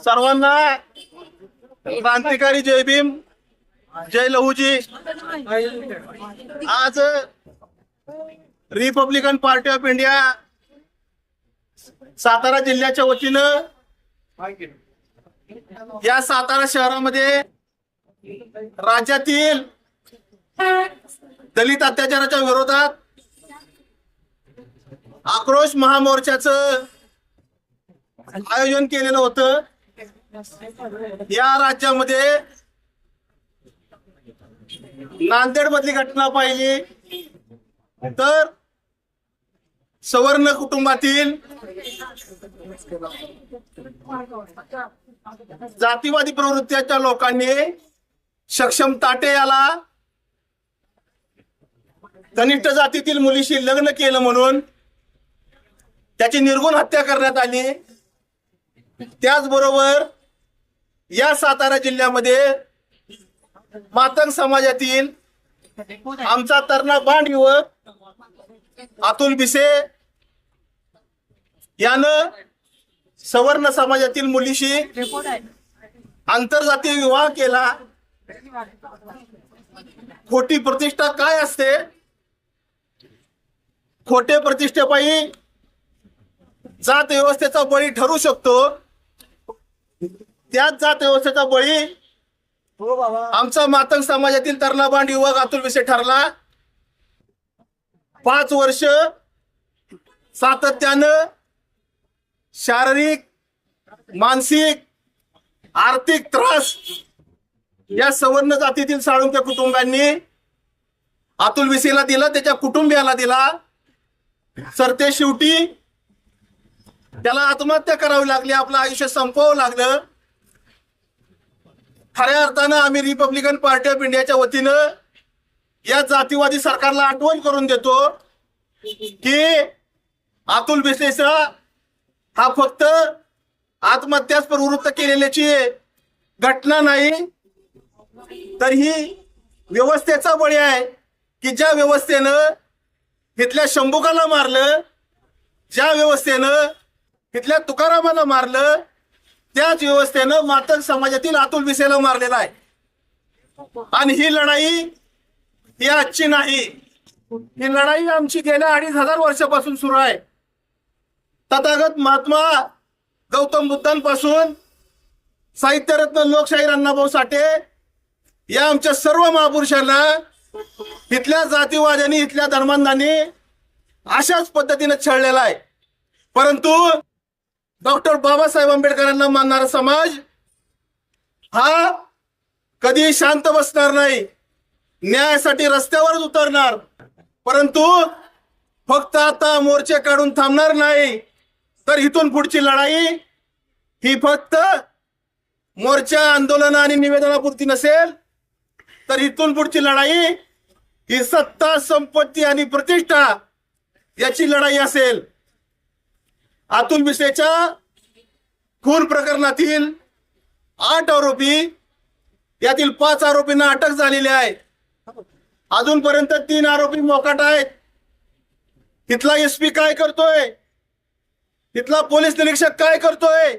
सर्वांना क्रांतिकारी जय भीम जय लहूजी. आज republican party of India Satara जिल्ह्याच्या वतीनं या सातारा शहरामध्ये राज्यातील दलित अत्याचाराच्या विरोधात आक्रोश महामोर्चाचं आयोजन केलेलं होतं. या राज्यामध्ये नांदेड मधली घटना पाहिली. तर सवर्ण कुटुंबातील जातीवादी प्रवृत्तीच्या लोकांनी सक्षम ताटे याला कनिष्ठ जातीतील मुलीशी लग्न केलं म्हणून त्याची निर्गुण हत्या करण्यात आली. त्याचबरोबर या सातारा जिल्ह्यामध्ये मातंग समाजातील आमचा तरणा बांड युवक अतुल बिसे यानं सवर्ण समाजातील मुलीशी आंतरजातीय विवाह केला. खोटी प्रतिष्ठा काय असते? खोटे प्रतिष्ठेपायी जात व्यवस्थेचा बळी ठरू शकतो. त्याच जात व्यवस्थेचा बळी आमचा मातंग समाजातील तरणा युवक अतुल विषय ठरला. पाच वर्ष सातत्यानं शारीरिक मानसिक आर्थिक त्रास या सवर्ण जातीतील साळुंक्य कुटुंबांनी अतुल विसेला दिला त्याच्या कुटुंबियाला दिला. सरते शेवटी त्याला आत्महत्या करावी लागली आपलं आयुष्य संपवावं लागलं. खऱ्या अर्थानं आम्ही रिपब्लिकन पार्टी ऑफ इंडियाच्या वतीनं या जातीवादी सरकारला आठवण करून देतो की अतुल बिस्नेसा हा फक्त आत्महत्यास प्रवृत्त केलेल्याची घटना नाही तर ही व्यवस्थेचा बळी आहे की ज्या व्यवस्थेनं इथल्या शंभुकाला मारलं ज्या व्यवस्थेनं इथल्या तुकारामाला मारलं त्याच व्यवस्थेनं मातक समाजातील अतुल विसेला मारलेला आहे. आणि ही लढाई ही आजची नाही. ही लढाई आमची गेल्या अडीच हजार वर्षापासून सुरू आहे. तथागत महात्मा गौतम बुद्धांपासून साहित्यरत्न लोकशाहीर अण्णाभाऊ साठे या आमच्या सर्व महापुरुषांना इथल्या जातीवाद्यांनी इथल्या धर्मांधांनी अशाच पद्धतीने छळलेला आहे. परंतु डॉक्टर बाबासाहेब आंबेडकरांना मानणारा समाज हा कधी शांत बसणार नाही. न्यायासाठी रस्त्यावरच उतरणार. परंतु फक्त आता मोर्चे काढून थांबणार नाही. तर इथून पुढची लढाई ही फक्त मोर्चा आंदोलन आणि निवेदनापुरती नसेल तर इथून पुढची लढाई ही सत्ता संपत्ती आणि प्रतिष्ठा याची लढाई असेल. अतुल बिसेच्या खून प्रकरणातील आठ आरोपी यातील पाच आरोपींना अटक झालेली आहे. अजूनपर्यंत तीन आरोपी मोकाट आहेत. तिथला एसपी काय करतोय? तिथला पोलीस निरीक्षक काय करतोय?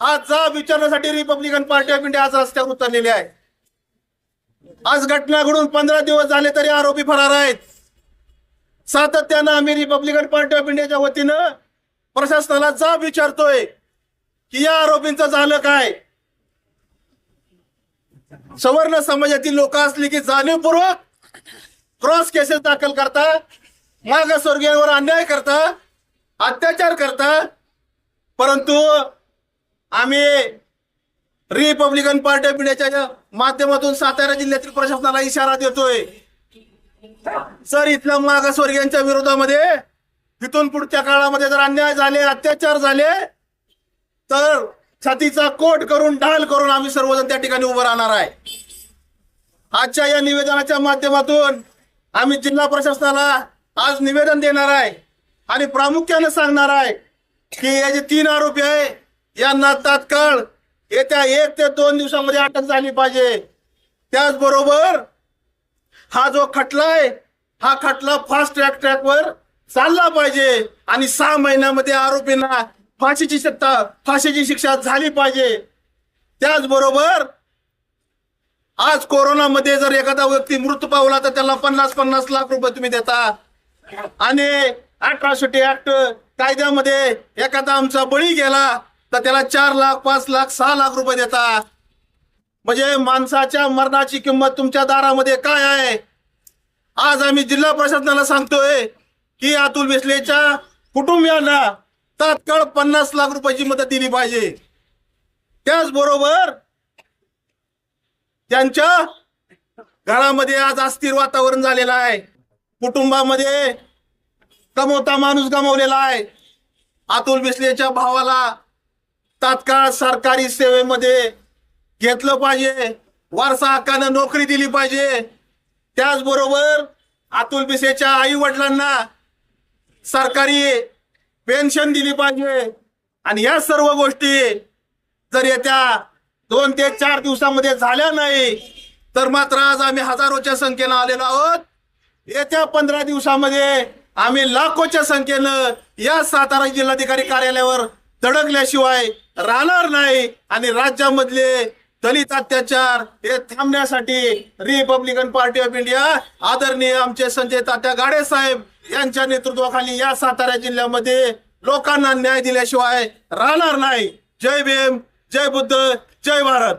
हा जाब विचारण्यासाठी रिपब्लिकन पार्टी ऑफ इंडिया आज रस्त्यावर उतरलेली आहे. आज घटना घडून पंधरा दिवस झाले तरी आरोपी फरार आहेत. सातत्यानं आम्ही रिपब्लिकन पार्टी ऑफ इंडियाच्या वतीनं प्रशासनाला जाब विचारतोय की या आरोपींचं झालं काय? सवर्ण समाजातील लोक असली की जाणीवपूर्वक क्रॉस केसेस दाखल करता मागासवर्गीयांवर अन्याय करता अत्याचार करता. परंतु आम्ही रिपब्लिकन पार्टी ऑफ इंडियाच्या माध्यमातून सातारा जिल्ह्यातील प्रशासनाला इशारा देतोय. सर इथल्या मागासवर्गीयांच्या विरोधामध्ये तिथून पुढच्या काळामध्ये जर अन्याय झाले अत्याचार झाले तर छातीचा कोट करून ढाल करून आम्ही सर्वजण त्या ठिकाणी उभं राहणार आहे. आजच्या या निवेदनाच्या माध्यमातून आम्ही जिल्हा प्रशासनाला आज निवेदन देणार आहे आणि प्रामुख्याने सांगणार आहे की हे जे तीन आरोपी आहे यांना तात्काळ येत्या एक ते दोन दिवसामध्ये अटक झाली पाहिजे. त्याचबरोबर हा जो खटला आहे हा खटला फास्ट ट्रॅक ट्रॅकवर चालला पाहिजे. आणि सहा महिन्यामध्ये आरोपींना फाशीची सत्ता फाशीची शिक्षा झाली पाहिजे. त्याचबरोबर आज कोरोनामध्ये जर एखादा व्यक्ती मृत्यू पावला तर त्याला पन्नास पन्नास लाख रुपये तुम्ही देता. आणि अठराशे ऍक्ट कायद्यामध्ये एखादा आमचा बळी गेला तर त्याला चार लाख पाच लाख सहा लाख रुपये देता. म्हणजे माणसाच्या मरणाची किंमत तुमच्या दारामध्ये काय आहे? आज आम्ही जिल्हा प्रशासनाला सांगतोय की अतुल बेसलेच्या कुटुंबियांना तात्काळ पन्नास लाख रुपयाची मदत दिली पाहिजे. त्याचबरोबर त्यांच्या घरामध्ये आज अस्थिर वातावरण झालेलं आहे. कुटुंबामध्ये कमवता माणूस गमावलेला आहे. अतुल बिसलेच्या भावाला तात्काळ सरकारी सेवेमध्ये घेतलं पाहिजे. वारसा हक्कानं नोकरी दिली पाहिजे. त्याचबरोबर अतुल बिसेच्या आई वडिलांना सरकारी पेन्शन दिली पाहिजे. आणि या सर्व गोष्टी जर येत्या दोन ते चार दिवसामध्ये झाल्या नाही तर मात्र आज आम्ही हजारोच्या संख्येनं आलेलो आहोत. येत्या पंधरा दिवसामध्ये आम्ही लाखोच्या संख्येनं या सातारा जिल्हाधिकारी कार्यालयावर धडकल्याशिवाय राहणार नाही आणि राज्यामधले दलित अत्याचार हे थांबण्यासाठी रिपब्लिकन पार्टी ऑफ इंडिया आदरणीय आमचे संजय तात्या गाडे साहेब यांच्या नेतृत्वाखाली या सातारा जिल्ह्यामध्ये लोकांना न्याय दिल्याशिवाय राहणार नाही. जय भीम जय बुद्ध जय भारत.